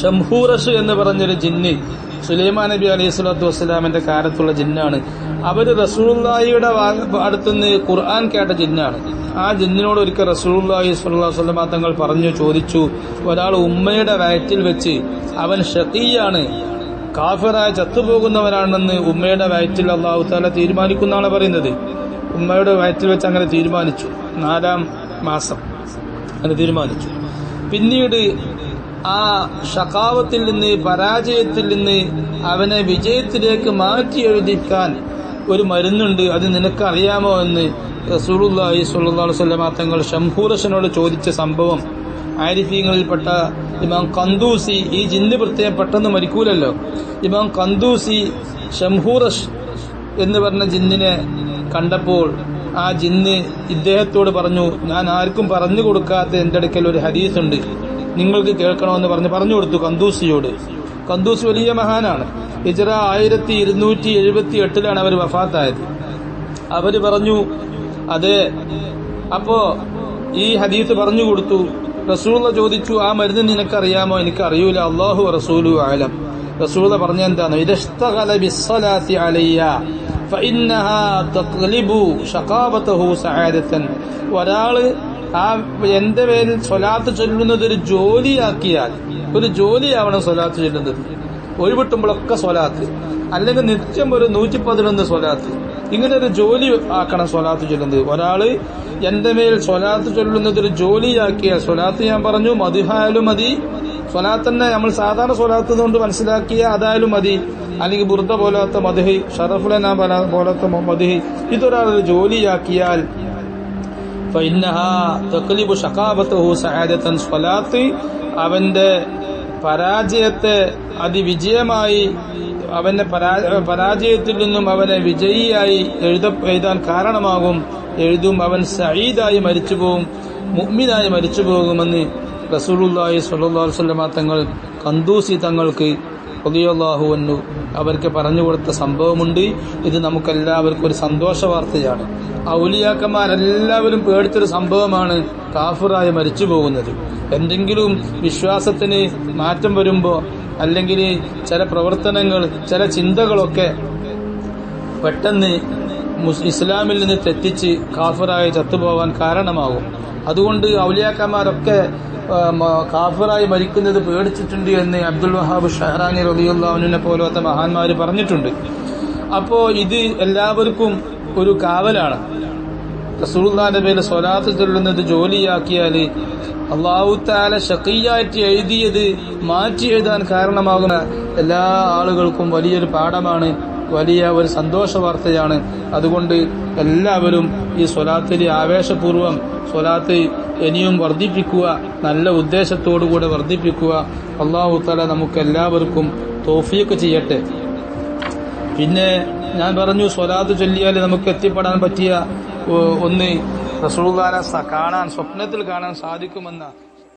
ഷംഹൂറഷ് എന്ന് പറഞ്ഞൊരു ജിന്ന് സുലൈമാൻ നബി അലൈഹി സ്വലാത്തു വസ്സലാമിന്റെ കാലത്തുള്ള ജിന്നാണ്. അവർ റസൂള്ളിയുടെ അടുത്തുനിന്ന് ഖുർആൻ കേട്ട ജിന്നാണ്. ആ ജിന്നിനോട് ഒരിക്കൽ റസൂള്ളാഹി സ്വല്ലാ തങ്ങൾ പറഞ്ഞു ചോദിച്ചു ഒരാൾ ഉമ്മയുടെ വയറ്റിൽ വെച്ച് അവൻ ഷത്തീയാണ് കാഫിറായ ചത്തുപോകുന്നവരാണെന്ന് ഉമ്മയുടെ വയറ്റിൽ അള്ളാഹു താല തീരുമാനിക്കുന്നാണ് പറയുന്നത്. ഉമ്മയുടെ വയറ്റിൽ വെച്ച് അങ്ങനെ തീരുമാനിച്ചു. നാലാം മാസം അങ്ങനെ തീരുമാനിച്ചു. പിന്നീട് ആ ഷക്കാവത്തിൽ നിന്ന് പരാജയത്തിൽ നിന്ന് അവനെ വിജയത്തിലേക്ക് മാറ്റി എഴുതിക്കാൻ ഒരു മരുന്നുണ്ട്. അത് നിനക്കറിയാമോ എന്ന് സ്വല്ലല്ലാഹു അലൈഹി വസല്ലം തങ്ങൾ ഷംഹൂറഷനോട് ചോദിച്ച സംഭവം. ആരിഫീങ്ങളിൽപ്പെട്ട ഇമാം കന്തൂസി ഈ ജിന്ന് പ്രത്യേകം പെട്ടെന്ന് മരിക്കൂലല്ലോ. ഇമാം കന്തൂസി ഷംഹൂറഷ് എന്ന് പറഞ്ഞ ജിന്നിനെ കണ്ടപ്പോൾ ആ ജിന്ന് ഇദ്ദേഹത്തോട് പറഞ്ഞു ഞാൻ ആർക്കും പറഞ്ഞു കൊടുക്കാത്ത എന്റെ അടുക്കൽ ഒരു ഹദീസുണ്ട്. നിങ്ങൾക്ക് കേൾക്കണമെന്ന് പറഞ്ഞ് പറഞ്ഞു കൊടുത്തു കന്തൂസിയോട്. കന്തൂസ് വലിയ മഹാനാണ്. ഹിജറ ആയിരത്തി ഇരുന്നൂറ്റി എഴുപത്തി എട്ടിലാണ് അവർ വഫാത്തായത്. അവർ പറഞ്ഞു അതെ അപ്പോ ഈ ഹദീത്ത് പറഞ്ഞു കൊടുത്തു. റസൂള ചോദിച്ചു ആ മരുന്ന് നിനക്കറിയാമോ? എനിക്ക് അറിയൂല അള്ളാഹു റസൂലു ആലം റസൂള പറഞ്ഞ എന്താണ്? ഇതഷ്തഗല ബിസ്സലാത്തി അലയ്യ. ഒരാൾ ആ എന്റെ പേരിൽ സ്വലാത്ത് ചൊല്ലുന്നത് ഒരു ജോലിയാക്കിയാൽ ഒരു ജോലിയാവണം സ്വലാത്ത് ചൊല്ലുന്നത്. ഒഴിവിട്ടുമ്പോഴൊക്കെ സ്വലാത്ത്. അല്ലെങ്കിൽ നിത്യം ഒരു നൂറ്റി പതിനൊന്ന് സ്വലാത്ത്. ഇങ്ങനെ ഒരു ജോലി ആക്കണം സ്വലാത്ത് ചൊല്ലുന്നത്. ഒരാൾ എന്റെ മേൽ സ്വലാത്ത് ചൊല്ലുന്നത് ഒരു ജോലിയാക്കിയാൽ സ്വലാത്ത് ഞാൻ പറഞ്ഞു മതിഹായാലും മതി സ്വലാത്ത് തന്നെ നമ്മൾ സാധാരണ സ്വലാത്ത് കൊണ്ട് മനസ്സിലാക്കിയ അതായാലും മതി. അല്ലെങ്കിൽ ബുർദ പോലാത്ത മധുഹി ഷറഫുലന പോലത്തെ മധുഹി. ഇതൊരാളൊരു ജോലിയാക്കിയാൽ അവന്റെ പരാജയത്തെ അതിവിജയമായി അവന്റെ പരാജയത്തിൽ നിന്നും അവനെ വിജയിയായി എഴുത എഴുതാൻ കാരണമാകും. എഴുതും അവൻ സഈദായി മരിച്ചുപോകും. മുഅ്മിനായി മരിച്ചു പോകുമെന്ന് റസൂലുള്ളാഹി സ്വല്ലല്ലാഹു വസല്ലമ തങ്ങൾ കന്തൂസി തങ്ങൾക്ക് റളിയല്ലാഹുവന്നു അവർക്ക് പറഞ്ഞു കൊടുത്ത സംഭവമുണ്ട്. ഇത് നമുക്കെല്ലാവർക്കും ഒരു സന്തോഷ വാർത്തയാണ്. ഔലിയാക്കന്മാരെല്ലാവരും പേടിച്ചൊരു സംഭവമാണ് കാഫിറായി മരിച്ചു പോകുന്നത് എന്തെങ്കിലും വിശ്വാസത്തിന് മാറ്റം വരുമ്പോൾ അല്ലെങ്കിൽ ചില പ്രവർത്തനങ്ങൾ ചില ചിന്തകളൊക്കെ പെട്ടെന്ന് ഇസ്ലാമിൽ നിന്ന് തെറ്റിച്ച് കാഫിറായി ചത്തുപോകാൻ കാരണമാകും. അതുകൊണ്ട് ഔലിയാക്കന്മാരൊക്കെ കാഫിറായി മരിക്കുന്നത് പേടിച്ചിട്ടുണ്ട് എന്ന് അബ്ദുൽ വഹാബ് ഷഹറാനി റബിയുല്ലാവിനെ പോലത്തെ മഹാന്മാർ പറഞ്ഞിട്ടുണ്ട്. അപ്പോ ഇത് എല്ലാവർക്കും ഒരു കാവലാണ്. റസൂൽദാന്റെ പേര് സ്വലാത്ത് ചൊല്ലുന്നത് ജോലിയാക്കിയാൽ അള്ളാഹുത്താല ഷക്കീയായിട്ട് എഴുതിയത് മാറ്റി എഴുതാൻ കാരണമാകുന്ന എല്ലാ ആളുകൾക്കും വലിയൊരു പാഠമാണ് വലിയ ഒരു സന്തോഷ വാർത്തയാണ്. അതുകൊണ്ട് എല്ലാവരും ഈ സ്വലാത്തിൽ ആവേശപൂർവം സ്വലാത്ത് ഇനിയും വർദ്ധിപ്പിക്കുക നല്ല ഉദ്ദേശത്തോടുകൂടെ വർദ്ധിപ്പിക്കുക. അള്ളാഹു തല നമുക്ക് എല്ലാവർക്കും തോഫിയൊക്കെ ചെയ്യട്ടെ. പിന്നെ ഞാൻ പറഞ്ഞു സ്വലാത്ത് ചൊല്ലിയാൽ നമുക്ക് എത്തിപ്പെടാൻ പറ്റിയ ഒന്ന് റസൂൽ കാണാൻ സ്വപ്നത്തിൽ കാണാൻ സാധിക്കുമെന്ന